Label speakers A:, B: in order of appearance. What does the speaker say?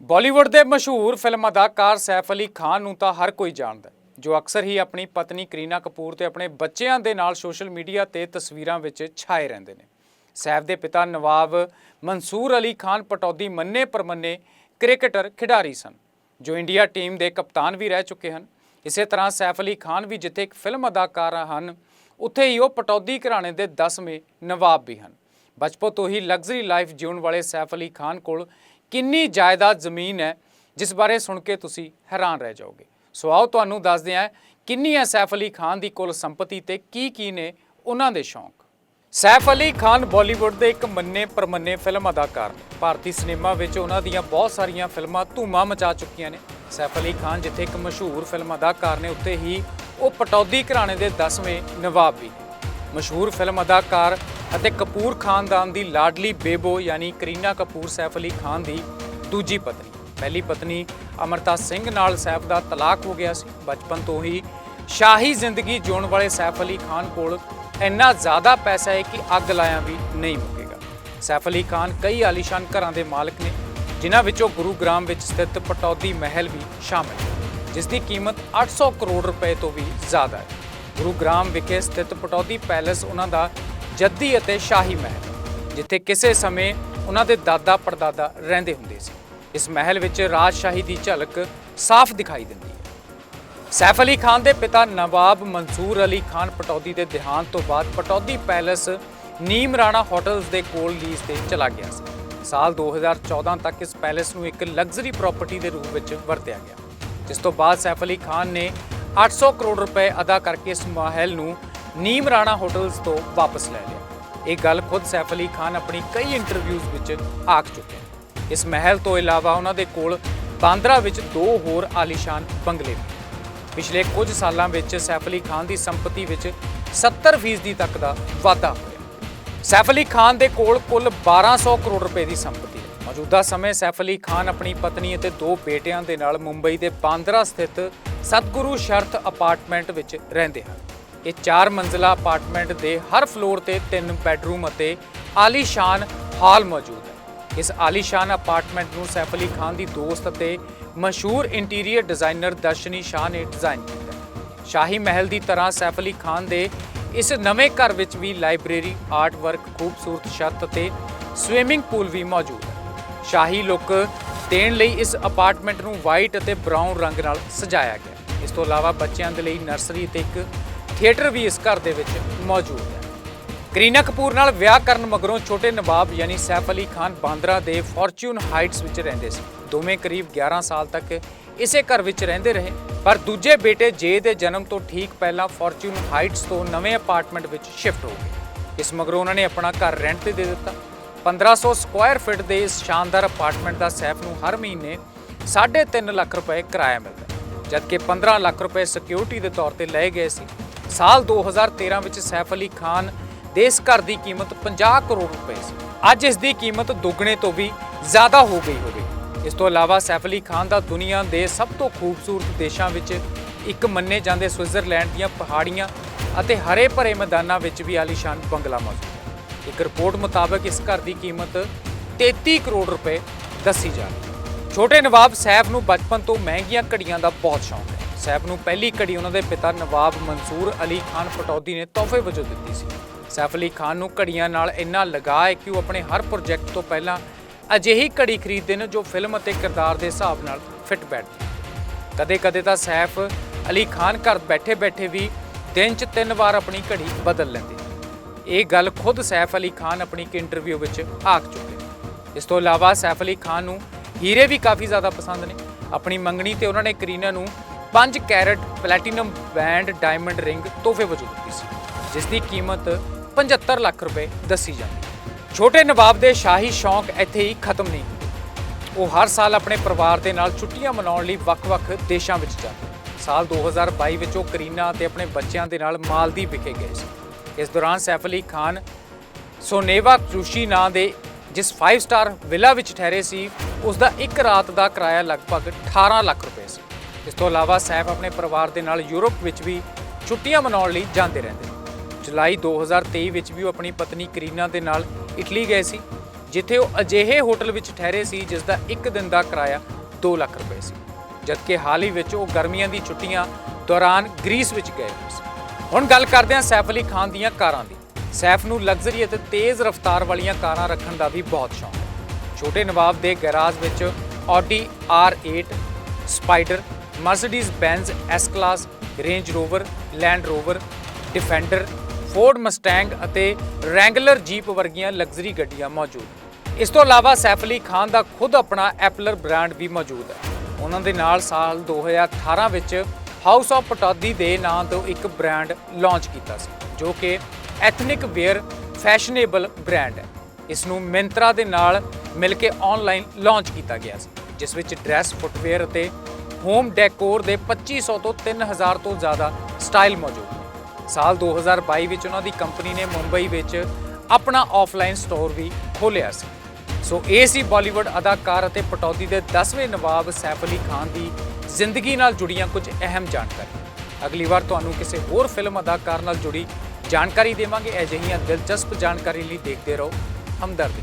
A: ਬਾਲੀਵੁੱਡ ਦੇ ਮਸ਼ਹੂਰ ਫਿਲਮ ਅਦਾਕਾਰ ਸੈਫ ਅਲੀ ਖਾਨ ਨੂੰ ਤਾਂ ਹਰ ਕੋਈ ਜਾਣਦਾ ਜੋ ਅਕਸਰ ਹੀ ਆਪਣੀ ਪਤਨੀ ਕਰੀਨਾ ਕਪੂਰ ਤੇ ਆਪਣੇ ਬੱਚਿਆਂ ਦੇ ਨਾਲ ਸੋਸ਼ਲ ਮੀਡੀਆ ਤੇ ਤਸਵੀਰਾਂ ਵਿੱਚ ਛਾਏ ਰਹਿੰਦੇ ਨੇ। ਸੈਫ ਦੇ ਪਿਤਾ ਨਵਾਬ ਮਨਸੂਰ ਅਲੀ ਖਾਨ ਪਟੌਦੀ ਮੰਨੇ ਪਰਮੰਨੇ ਕ੍ਰਿਕਟਰ ਖਿਡਾਰੀ ਸਨ, ਜੋ ਇੰਡੀਆ ਟੀਮ ਦੇ ਕਪਤਾਨ ਵੀ ਰਹਿ ਚੁੱਕੇ ਹਨ। ਇਸੇ ਤਰ੍ਹਾਂ ਸੈਫ ਅਲੀ ਖਾਨ ਵੀ ਜਿੱਥੇ ਇੱਕ ਫਿਲਮ ਅਦਾਕਾਰ ਹਨ, ਉੱਥੇ ਹੀ ਉਹ ਪਟੌਦੀ ਘਰਾਣੇ ਦੇ 10ਵੇਂ ਨਵਾਬ ਵੀ ਹਨ। ਬਚਪਨ ਤੋਂ ਹੀ ਲਗਜ਼ਰੀ ਲਾਈਫ ਜਿਉਣ ਵਾਲੇ ਸੈਫ ਅਲੀ ਖਾਨ ਕੋਲ ਕਿੰਨੀ ਜਾਇਦਾਦ ਜ਼ਮੀਨ ਹੈ, ਜਿਸ ਬਾਰੇ ਸੁਣ ਕੇ ਤੁਸੀਂ ਹੈਰਾਨ ਰਹਿ ਜਾਓਗੇ। ਸੋ ਆਓ ਤੁਹਾਨੂੰ ਦੱਸਦੇ ਹਾਂ, ਕਿੰਨੀ ਹੈ ਸੈਫ ਅਲੀ ਖਾਨ ਦੀ ਕੁੱਲ ਸੰਪਤੀ ਤੇ ਕੀ ਕੀ ਨੇ ਉਹਨਾਂ ਦੇ ਸ਼ੌਂਕ। ਸੈਫ ਅਲੀ ਖਾਨ ਬਾਲੀਵੁੱਡ ਦੇ ਇੱਕ ਮੰਨੇ ਪਰਮੰਨੇ ਫਿਲਮ ਅਦਾਕਾਰ ਨੇ ਭਾਰਤੀ ਸਿਨੇਮਾ ਵਿੱਚ ਉਹਨਾਂ ਦੀਆਂ ਬਹੁਤ ਸਾਰੀਆਂ ਫਿਲਮਾਂ ਧੂਮਾਂ ਮਚਾ ਚੁੱਕੀਆਂ ਨੇ। ਸੈਫ ਅਲੀ ਖਾਨ ਜਿੱਥੇ ਇੱਕ ਮਸ਼ਹੂਰ ਫਿਲਮ ਅਦਾਕਾਰ ਨੇ, ਉੱਥੇ ਹੀ ਉਹ ਪਟੌਦੀ ਘਰਾਣੇ ਦੇ 10ਵੇਂ ਨਵਾਬ ਵੀ ਮਸ਼ਹੂਰ ਫਿਲਮ ਅਦਾਕਾਰ ਅਤੇ ਕਪੂਰ ਖਾਨਦਾਨ ਦੀ ਲਾਡਲੀ ਬੇਬੋ ਯਾਨੀ ਕਰੀਨਾ ਕਪੂਰ ਸੈਫ ਅਲੀ ਖਾਨ ਦੀ ਦੂਜੀ ਪਤਨੀ। ਪਹਿਲੀ ਪਤਨੀ ਅਮਰਤਾ ਸਿੰਘ ਨਾਲ ਸੈਫ ਦਾ ਤਲਾਕ ਹੋ ਗਿਆ ਸੀ। ਬਚਪਨ ਤੋਂ ਹੀ ਸ਼ਾਹੀ ਜ਼ਿੰਦਗੀ ਜਿਉਣ ਵਾਲੇ ਸੈਫ ਅਲੀ ਖਾਨ ਕੋਲ ਇੰਨਾ ਜ਼ਿਆਦਾ ਪੈਸਾ ਹੈ ਕਿ ਅੱਗ ਲਾਇਆ ਵੀ ਨਹੀਂ ਮੁੱਕੇਗਾ। ਸੈਫ ਅਲੀ ਖਾਨ ਕਈ ਆਲੀਸ਼ਾਨ ਘਰਾਂ ਦੇ ਮਾਲਕ ਨੇ, ਜਿਨ੍ਹਾਂ ਵਿੱਚੋਂ ਗੁਰੂਗ੍ਰਾਮ ਵਿੱਚ ਸਥਿਤ ਪਟੌਦੀ ਮਹਿਲ ਵੀ ਸ਼ਾਮਿਲ ਹੈ, ਜਿਸ ਦੀ ਕੀਮਤ 800 ਕਰੋੜ ਰੁਪਏ ਤੋਂ ਵੀ ਜ਼ਿਆਦਾ ਹੈ। ਗੁਰੂਗ੍ਰਾਮ ਵਿਖੇ ਸਥਿਤ ਪਟੌਦੀ ਪੈਲੇਸ ਉਹਨਾਂ ਦਾ ਜੱਦੀ ਅਤੇ ਸ਼ਾਹੀ ਮਹਿਲ, ਜਿੱਥੇ ਕਿਸੇ ਸਮੇਂ ਉਹਨਾਂ ਦੇ ਦਾਦਾ ਪੜਦਾਦਾ ਰਹਿੰਦੇ ਹੁੰਦੇ ਸੀ। ਇਸ ਮਹਿਲ ਵਿੱਚ ਰਾਜਸ਼ਾਹੀ ਦੀ ਝਲਕ ਸਾਫ਼ ਦਿਖਾਈ ਦਿੰਦੀ ਹੈ। ਸੈਫ ਅਲੀ ਖਾਨ ਦੇ ਪਿਤਾ ਨਵਾਬ ਮਨਸੂਰ ਅਲੀ ਖਾਨ ਪਟੌਦੀ ਦੇ ਦੇਹਾਂਤ ਤੋਂ ਬਾਅਦ Pataudi palace Neemrana hotels ਦੇ ਕੋਲ ਲੀਜ਼ ਤੇ ਚਲਾ ਗਿਆ ਸੀ। ਸਾਲ 2014 ਤੱਕ ਇਸ ਪੈਲੇਸ ਨੂੰ ਇੱਕ ਲਗਜ਼ਰੀ ਪ੍ਰਾਪਰਟੀ ਦੇ ਰੂਪ ਵਿੱਚ ਵਰਤਿਆ ਗਿਆ। ਜਿਸ ਤੋਂ ਬਾਅਦ ਸੈਫ ਅਲੀ ਖਾਨ ਨੇ 800 ਕਰੋੜ ਰੁਪਏ ਅਦਾ ਕਰਕੇ ਇਸ ਮਹਿਲ ਨੂੰ ਨੀਮ ਰਾਣਾ ਹੋਟਲਸ ਤੋਂ ਵਾਪਸ ਲੈ ਲਿਆ। ਇਹ ਗੱਲ ਖੁਦ ਸੈਫ ਅਲੀ ਖਾਨ ਆਪਣੀ ਕਈ ਇੰਟਰਵਿਊਜ਼ ਵਿੱਚ ਆਖ ਚੁੱਕੇ ਇਸ ਮਹਿਲ ਤੋਂ ਇਲਾਵਾ ਉਹਨਾਂ ਦੇ ਕੋਲ ਬਾਂਦਰਾ ਵਿੱਚ ਦੋ ਹੋਰ ਆਲੀਸ਼ਾਨ ਬੰਗਲੇ ਵੀ ਪਿਛਲੇ ਕੁਝ ਸਾਲਾਂ ਵਿੱਚ ਸੈਫ ਅਲੀ ਖਾਨ ਦੀ ਸੰਪਤੀ ਵਿੱਚ 70% ਤੱਕ ਦਾ ਵਾਧਾ ਹੋਇਆ। ਸੈਫ ਅਲੀ ਖਾਨ ਦੇ ਕੋਲ ਕੁੱਲ 1200 ਕਰੋੜ ਰੁਪਏ ਦੀ ਸੰਪਤੀ ਹੈ। ਮੌਜੂਦਾ ਸਮੇਂ ਸੈਫ ਅਲੀ ਖਾਨ ਆਪਣੀ ਪਤਨੀ ਅਤੇ ਦੋ ਬੇਟਿਆਂ ਦੇ ਨਾਲ ਮੁੰਬਈ ਦੇ ਬਾਂਦਰਾ ਸਥਿਤ ਸਤਗੁਰੂ ਸ਼ਰਤ ਅਪਾਰਟਮੈਂਟ ਵਿੱਚ ਰਹਿੰਦੇ ਹਨ। ਇਹ ਚਾਰ ਮੰਜ਼ਲਾ ਅਪਾਰਟਮੈਂਟ ਦੇ ਹਰ ਫਲੋਰ ਤੇ ਤਿੰਨ ਬੈਡਰੂਮ ਅਤੇ ਆਲੀਸ਼ਾਨ ਹਾਲ ਮੌਜੂਦ ਹੈ। ਇਸ ਆਲੀਸ਼ਾਨ ਅਪਾਰਟਮੈਂਟ ਨੂੰ ਸੈਫ ਅਲੀ ਖਾਨ ਦੀ ਦੋਸਤ ਅਤੇ ਮਸ਼ਹੂਰ ਇੰਟੀਰੀਅਰ ਡਿਜ਼ਾਈਨਰ ਦਰਸ਼ਨੀ ਸ਼ਾਹ ਨੇ ਡਿਜ਼ਾਈਨ ਕੀਤਾ ਸ਼ਾਹੀ ਮਹਿਲ ਦੀ ਤਰ੍ਹਾਂ ਸੈਫ ਅਲੀ ਖਾਨ ਦੇ ਇਸ ਨਵੇਂ ਘਰ ਵਿੱਚ ਵੀ ਲਾਇਬ੍ਰੇਰੀ ਆਰਟ ਵਰਕ ਖੂਬਸੂਰਤ ਛੱਤ ਅਤੇ ਸਵਿਮਿੰਗ ਪੂਲ ਵੀ ਮੌਜੂਦ ਹੈ। ਸ਼ਾਹੀ ਲੁੱਕ ਦੇਣ ਲਈ ਇਸ ਅਪਾਰਟਮੈਂਟ ਨੂੰ ਵਾਈਟ ਅਤੇ ਬਰਾਊਨ ਰੰਗ ਨਾਲ ਸਜਾਇਆ ਗਿਆ ਇਸ ਤੋਂ ਇਲਾਵਾ ਬੱਚਿਆਂ ਦੇ ਲਈ ਨਰਸਰੀ ਤੇ ਇੱਕ ਥੀਏਟਰ ਵੀ ਇਸ ਘਰ ਦੇ ਵਿੱਚ ਮੌਜੂਦ ਹੈ। ਕਰੀਨਾ ਕਪੂਰ ਨਾਲ ਵਿਆਹ ਕਰਨ ਮਗਰੋਂ ਛੋਟੇ ਨਵਾਬ ਯਾਨੀ ਸੈਫ ਅਲੀ ਖਾਨ ਬਾਂਦਰਾ ਦੇ ਫੋਰਚੂਨ ਹਾਈਟਸ ਵਿੱਚ ਰਹਿੰਦੇ ਸੀ। ਦੋਵੇਂ ਕਰੀਬ 11 ਸਾਲ ਤੱਕ ਇਸੇ ਘਰ ਵਿੱਚ ਰਹਿੰਦੇ ਰਹੇ। ਪਰ ਦੂਜੇ ਬੇਟੇ ਜੇ ਦੇ ਜਨਮ ਤੋਂ ਠੀਕ ਪਹਿਲਾਂ ਫੋਰਚੂਨ ਹਾਈਟਸ ਤੋਂ ਨਵੇਂ ਅਪਾਰਟਮੈਂਟ ਵਿੱਚ ਸ਼ਿਫਟ ਹੋ ਗਏ। ਇਸ ਮਗਰੋਂ ਉਹਨਾਂ ਨੇ ਆਪਣਾ ਘਰ ਰੈਂਟ ਤੇ ਦੇ ਦਿੱਤਾ। 1500 ਸਕੁਆਇਰ ਫਿਟ ਦੇ ਇਸ ਸ਼ਾਨਦਾਰ ਅਪਾਰਟਮੈਂਟ ਦਾ ਸੈਫ ਨੂੰ ਹਰ ਮਹੀਨੇ 3.5 ਲੱਖ ਰੁਪਏ ਕਿਰਾਇਆ ਮਿਲਦਾ ਜਦਕਿ 15 ਲੱਖ ਰੁਪਏ ਸਿਕਿਉਰਿਟੀ ਦੇ ਤੌਰ ਤੇ ਲਏ ਗਏ ਸੀ ਸਾਲ 2013 ਵਿੱਚ ਸੈਫ ਅਲੀ ਖਾਨ ਦੇ ਇਸ ਘਰ ਦੀ ਕੀਮਤ 50 ਕਰੋੜ ਰੁਪਏ ਸੀ। ਅੱਜ ਇਸ ਦੀ ਕੀਮਤ ਦੁੱਗਣੇ ਤੋਂ ਵੀ ਜ਼ਿਆਦਾ ਹੋ ਗਈ ਹੋਵੇ। ਇਸ ਤੋਂ ਇਲਾਵਾ ਸੈਫ ਅਲੀ ਖਾਨ ਦਾ ਦੁਨੀਆ ਦੇ ਸਭ ਤੋਂ ਖੂਬਸੂਰਤ ਦੇਸ਼ਾਂ ਵਿੱਚ ਇੱਕ ਮੰਨੇ ਜਾਂਦੇ ਸਵਿਟਜ਼ਰਲੈਂਡ ਦੀਆਂ ਪਹਾੜੀਆਂ ਅਤੇ ਹਰੇ ਭਰੇ ਮੈਦਾਨਾਂ ਵਿੱਚ ਵੀ ਆਲੀਸ਼ਾਨ ਬੰਗਲਾ ਮੌਜੂਦ ਇੱਕ ਰਿਪੋਰਟ ਮੁਤਾਬਕ ਇਸ ਘਰ ਦੀ ਕੀਮਤ 33 ਕਰੋੜ ਰੁਪਏ ਦੱਸੀ ਜਾ ਰਹੀ ਹੈ। ਛੋਟੇ ਨਵਾਬ ਸੈਫ ਨੂੰ ਬਚਪਨ ਤੋਂ ਮਹਿੰਗੀਆਂ ਘੜੀਆਂ ਦਾ ਬਹੁਤ ਸ਼ੌਂਕ ਹੈ। ਸੈਫ ਨੂੰ ਪਹਿਲੀ ਘੜੀ ਉਹਨਾਂ ਦੇ ਪਿਤਾ ਨਵਾਬ ਮਨਸੂਰ ਅਲੀ ਖਾਨ ਪਟੌਦੀ ਨੇ ਤੋਹਫੇ ਵਜੋਂ ਦਿੱਤੀ ਸੀ। ਸੈਫ ਅਲੀ ਖਾਨ ਨੂੰ ਘੜੀਆਂ ਨਾਲ ਇੰਨਾ ਲਗਾਅ ਹੈ ਕਿ ਉਹ ਆਪਣੇ ਹਰ ਪ੍ਰੋਜੈਕਟ ਤੋਂ ਪਹਿਲਾਂ ਅਜਿਹੀ ਘੜੀ ਖਰੀਦਦੇ ਨੇ ਜੋ ਫਿਲਮ ਅਤੇ ਕਿਰਦਾਰ ਦੇ ਹਿਸਾਬ ਨਾਲ ਫਿੱਟ ਬੈਠਦੀ ਹੈ। ਕਦੇ-ਕਦੇ ਤਾਂ ਸੈਫ ਅਲੀ ਖਾਨ ਘਰ ਬੈਠੇ-ਬੈਠੇ ਵੀ ਦਿਨ 'ਚ ਤਿੰਨ ਵਾਰ ਆਪਣੀ ਘੜੀ ਬਦਲ ਲੈਂਦੇ ਇਹ ਗੱਲ ਖੁਦ ਸੈਫ ਅਲੀ ਖਾਨ ਆਪਣੀ ਇੱਕ ਇੰਟਰਵਿਊ ਵਿੱਚ ਆਖ ਚੁੱਕੇ ਇਸ ਤੋਂ ਇਲਾਵਾ ਸੈਫ ਅਲੀ ਖਾਨ ਨੂੰ ਹੀਰੇ ਵੀ ਕਾਫੀ ਜ਼ਿਆਦਾ ਪਸੰਦ ਨੇ। ਆਪਣੀ ਮੰਗਣੀ ਤੇ ਉਹਨਾਂ ਨੇ ਕਰੀਨਾ ਨੂੰ 5 carat platinum band diamond ring ਤੋਹਫੇ ਵਜੋਂ ਦਿੱਤੀ ਸੀ, ਜਿਸ ਦੀ ਕੀਮਤ 75 ਲੱਖ ਰੁਪਏ ਦੱਸੀ ਜਾਂਦੀ ਛੋਟੇ ਨਵਾਬ ਦੇ ਸ਼ਾਹੀ ਸ਼ੌਂਕ ਇੱਥੇ ਹੀ ਖਤਮ ਨਹੀਂ ਉਹ ਹਰ ਸਾਲ ਆਪਣੇ ਪਰਿਵਾਰ ਦੇ ਨਾਲ ਛੁੱਟੀਆਂ ਮਨਾਉਣ ਲਈ ਵੱਖ-ਵੱਖ ਦੇਸ਼ਾਂ ਵਿੱਚ ਜਾਂਦੇ ਸਾਲ 2022 ਵਿੱਚ ਉਹ ਕਰੀਨਾ ਅਤੇ ਆਪਣੇ ਬੱਚਿਆਂ ਦੇ ਨਾਲ ਮਾਲਦੀਵ ਵਿਖੇ ਗਏ ਸੀ। ਇਸ ਦੌਰਾਨ ਸੈਫ ਅਲੀ ਖਾਨ ਸੋਨੇਵਾ ਕਰੂਸ਼ੀ ਨਾਂ ਦੇ ਜਿਸ 5 ਸਟਾਰ ਵਿਲਾ ਵਿੱਚ ਠਹਿਰੇ ਸੀ ਉਸ ਦਾ ਇੱਕ ਰਾਤ ਦਾ ਕਿਰਾਇਆ ਲਗਭਗ 18 ਲੱਖ ਰੁਪਏ ਸੀ। ਇਸ ਤੋਂ ਇਲਾਵਾ ਸੈਫ ਆਪਣੇ ਪਰਿਵਾਰ ਦੇ ਨਾਲ ਯੂਰਪ ਵਿੱਚ ਵੀ ਛੁੱਟੀਆਂ ਮਨਾਉਣ ਲਈ ਜਾਂਦੇ ਰਹਿੰਦੇ ਨੇ। ਜੁਲਾਈ 2023 ਵਿੱਚ ਵੀ ਉਹ ਆਪਣੀ ਪਤਨੀ ਕਰੀਨਾ ਦੇ ਨਾਲ ਇਟਲੀ ਗਏ ਸੀ, ਜਿੱਥੇ ਉਹ ਅਜਿਹੇ ਹੋਟਲ ਵਿੱਚ ਠਹਿਰੇ ਸੀ ਜਿਸ ਦਾ ਇੱਕ ਦਿਨ ਦਾ ਕਿਰਾਇਆ 2 ਲੱਖ ਰੁਪਏ ਸੀ। ਜਦਕਿ ਹਾਲ ਹੀ ਵਿੱਚ ਉਹ ਗਰਮੀਆਂ ਦੀ ਛੁੱਟੀਆਂ ਦੌਰਾਨ ਗ੍ਰੀਸ ਵਿੱਚ ਗਏ ਹੋਏ ਸੀ। ਹੁਣ ਗੱਲ ਕਰਦੇ ਹਾਂ ਸੈਫ ਅਲੀ ਖਾਨ ਦੀਆਂ ਕਾਰਾਂ ਦੀ। ਸੈਫ ਨੂੰ ਲਗਜ਼ਰੀ ਅਤੇ ਤੇਜ਼ ਰਫ਼ਤਾਰ ਵਾਲੀਆਂ ਕਾਰਾਂ ਰੱਖਣ ਦਾ ਵੀ ਬਹੁਤ ਸ਼ੌਂਕ ਹੈ। ਛੋਟੇ ਨਵਾਬ ਦੇ ਗੈਰਾਜ ਵਿੱਚ Audi R8 Spyder Mercedes Benz S Class Range Rover Land Rover Defender Ford Mustang ਅਤੇ ਰੈਂਗਲਰ ਜੀਪ ਵਰਗੀਆਂ ਲਗਜ਼ਰੀ ਗੱਡੀਆਂ ਮੌਜੂਦ ਇਸ ਤੋਂ ਇਲਾਵਾ ਸੈਫ ਅਲੀ ਖਾਨ ਦਾ ਖੁਦ ਆਪਣਾ ਐਪਲਰ ਬ੍ਰਾਂਡ ਵੀ ਮੌਜੂਦ ਹੈ। ਉਹਨਾਂ ਦੇ ਨਾਲ ਸਾਲ 2018 ਵਿੱਚ ਹਾਊਸ ਆਫ ਪਟੌਦੀ ਦੇ ਨਾਂ ਤੋਂ ਇੱਕ ਬ੍ਰਾਂਡ ਲਾਂਚ ਕੀਤਾ ਸੀ, ਜੋ ਕਿ ਐਥਨਿਕ ਵੇਅਰ ਫੈਸ਼ਨੇਬਲ ਬ੍ਰਾਂਡ ਹੈ। ਇਸ ਨੂੰ ਮਿੰਤਰਾ ਦੇ ਨਾਲ ਮਿਲ ਕੇ ਆਨਲਾਈਨ ਲਾਂਚ ਕੀਤਾ ਗਿਆ ਸੀ, ਜਿਸ ਵਿੱਚ ਡਰੈਸ ਫੁੱਟਵੇਅਰ ਅਤੇ ਹੋਮ ਡੈਕੋਰ ਦੇ 2500 ਤੋਂ 3000 ਤੋਂ ਜ਼ਿਆਦਾ ਸਟਾਈਲ ਮੌਜੂਦ ਨੇ। ਸਾਲ 2022 ਵਿੱਚ ਉਹਨਾਂ ਦੀ ਕੰਪਨੀ ਨੇ ਮੁੰਬਈ ਵਿੱਚ ਆਪਣਾ ਆਫਲਾਈਨ ਸਟੋਰ ਵੀ ਖੋਲ੍ਹਿਆ ਸੀ। ਸੋ ਇਹ ਸੀ ਬਾਲੀਵੁੱਡ ਅਦਾਕਾਰ ਅਤੇ ਪਟੌਦੀ ਦੇ 10ਵੇਂ ਨਵਾਬ ਸੈਫ ਅਲੀ ਖਾਨ ਦੀ ਜ਼ਿੰਦਗੀ ਨਾਲ ਜੁੜੀਆਂ ਕੁਝ ਅਹਿਮ ਜਾਣਕਾਰੀ। ਅਗਲੀ ਵਾਰ ਤੁਹਾਨੂੰ ਕਿਸੇ ਹੋਰ ਫਿਲਮ ਅਦਾਕਾਰ ਨਾਲ ਜੁੜੀ ਜਾਣਕਾਰੀ ਦੇਵਾਂਗੇ। ਅਜਿਹੀਆਂ ਦਿਲਚਸਪ ਜਾਣਕਾਰੀ ਲਈ ਦੇਖਦੇ ਰਹੋ। ਹਮਦਰਦੀ।